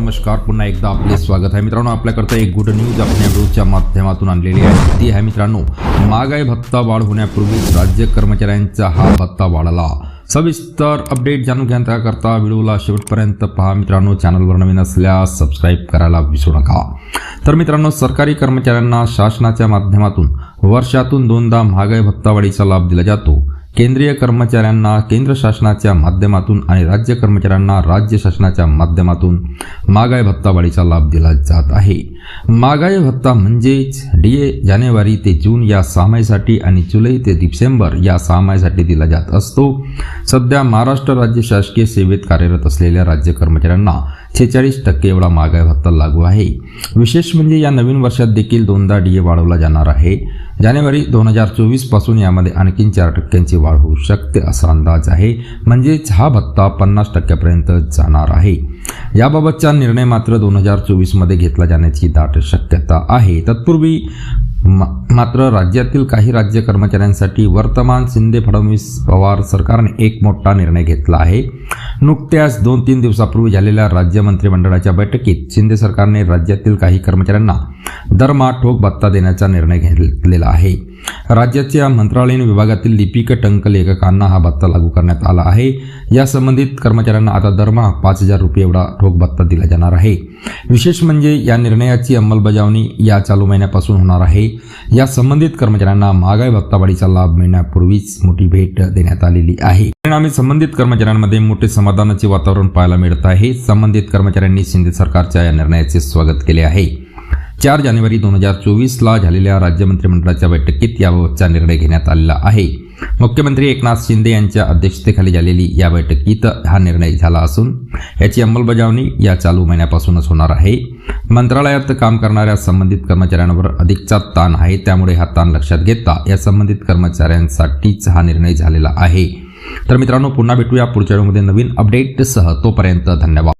नमस्कार. पुन्हा एकदा आपले स्वागत आहे. मित्रांनो आपल्याकरता एक गुड न्यूज आपण या व्हिडिओच्या माध्यमातून आणलेली आहे. ती आहे मित्रांनो महागाई भत्ता वाढ होण्यापूर्वीच राज्य कर्मचाऱ्यांचा हा भत्ता वाढला. सविस्तर अपडेट जाणून घेण्यात त्याकरता व्हिडिओला शेवटपर्यंत पहा. मित्रांनो चॅनलवर नवीन असल्यास सबस्क्राईब करायला विसरू नका. तर मित्रांनो सरकारी कर्मचाऱ्यांना शासनाच्या माध्यमातून वर्षातून दोनदा महागाई भत्ता वाढीचा लाभ दिला जातो. केंद्रीय कर्मचाऱ्यांना केंद्र शासनाच्या माध्यमातून आणि राज्य कर्मचाऱ्यांना राज्य शासनाच्या माध्यमातून महागाई भत्ता वाढीचा लाभ दिला जात आहे. महागाई भत्ता म्हणजेच डी ए जानेवारी ते जून या सहामाहीसाठी आणि जुलै ते डिसेंबर या सहामाहीसाठी दिला जात असतो. सध्या महाराष्ट्र राज्य शासकीय सेवेत कार्यरत असलेल्या राज्य कर्मचाऱ्यांना छेचाळीस टक्के एवढा महागाई भत्ता लागू आहे. विशेष म्हणजे या नवीन वर्षात देखील दोनदा डी ए वाढवला जाणार आहे. जानेवारी दोन हजार चोवीसपासून यामध्ये आणखीन चार टक्क्यांची वाढ होऊ शकते असा अंदाज आहे. म्हणजेच हा भत्ता पन्नास टक्क्यापर्यंत जाणार आहे. याबाबतचा निर्णय मात्र दोन हजार चोवीसमध्ये घेतला जाण्याची दाट शक्यता आहे. तत्पूर्वी मा मात्र राज्यातील काही राज्य कर्मचाऱ्यांसाठी वर्तमान शिंदे फडणवीस पवार सरकारने एक मोठा निर्णय घेतला आहे. नुकत्याच दोन तीन दिवसापूर्वी झालेल्या राज्य मंत्रिमंडळाच्या बैठकीत शिंदे सरकारने राज्यातील काही कर्मचाऱ्यांना दरमहा ठोक भत्ता देण्याचा निर्णय घेतलेला आहे. राज्याच्या मंत्रालयीन विभागातील लिपिक टंक लेखकांना हा भत्ता लागू करण्यात आला आहे. या संबंधित कर्मचाऱ्यांना आता दरमहा पाच हजार रुपये एवढा ठोक भत्ता दिला जाणार आहे. विशेष म्हणजे या निर्णयाची अंमलबजावणी या चालू महिन्यापासून होणार आहे. या संबंधित कर्मचाऱ्यांना महागाई भत्तावाढीचा लाभ मिळण्यापूर्वीच मोठी भेट देण्यात आलेली आहे. परिणामी संबंधित कर्मचाऱ्यांमध्ये मोठे समाधानाचे वातावरण पाहायला मिळत आहे. संबंधित कर्मचाऱ्यांनी शिंदे सरकारच्या या निर्णयाचे स्वागत केले आहे. चार जानेवारी दोन हजार चोवीसला झालेल्या राज्य मंत्रिमंडळाच्या बैठकीत याबाबतचा निर्णय घेण्यात आलेला आहे. मुख्यमंत्री एकनाथ शिंदे यांच्या अध्यक्षतेखाली झालेली या बैठकीत हा निर्णय झाला असून याची अंमलबजावणी या चालू महिन्यापासूनच होणार आहे. मंत्रालयात काम करणाऱ्या संबंधित कर्मचाऱ्यांवर अधिकचा ताण आहे त्यामुळे हा ताण लक्षात घेता या संबंधित कर्मचाऱ्यांसाठीच हा निर्णय झालेला आहे. तर मित्रांनो पुन्हा भेटूया पुढच्या व्हिडिओमध्ये नवीन अपडेटसह तोपर्यंत धन्यवाद.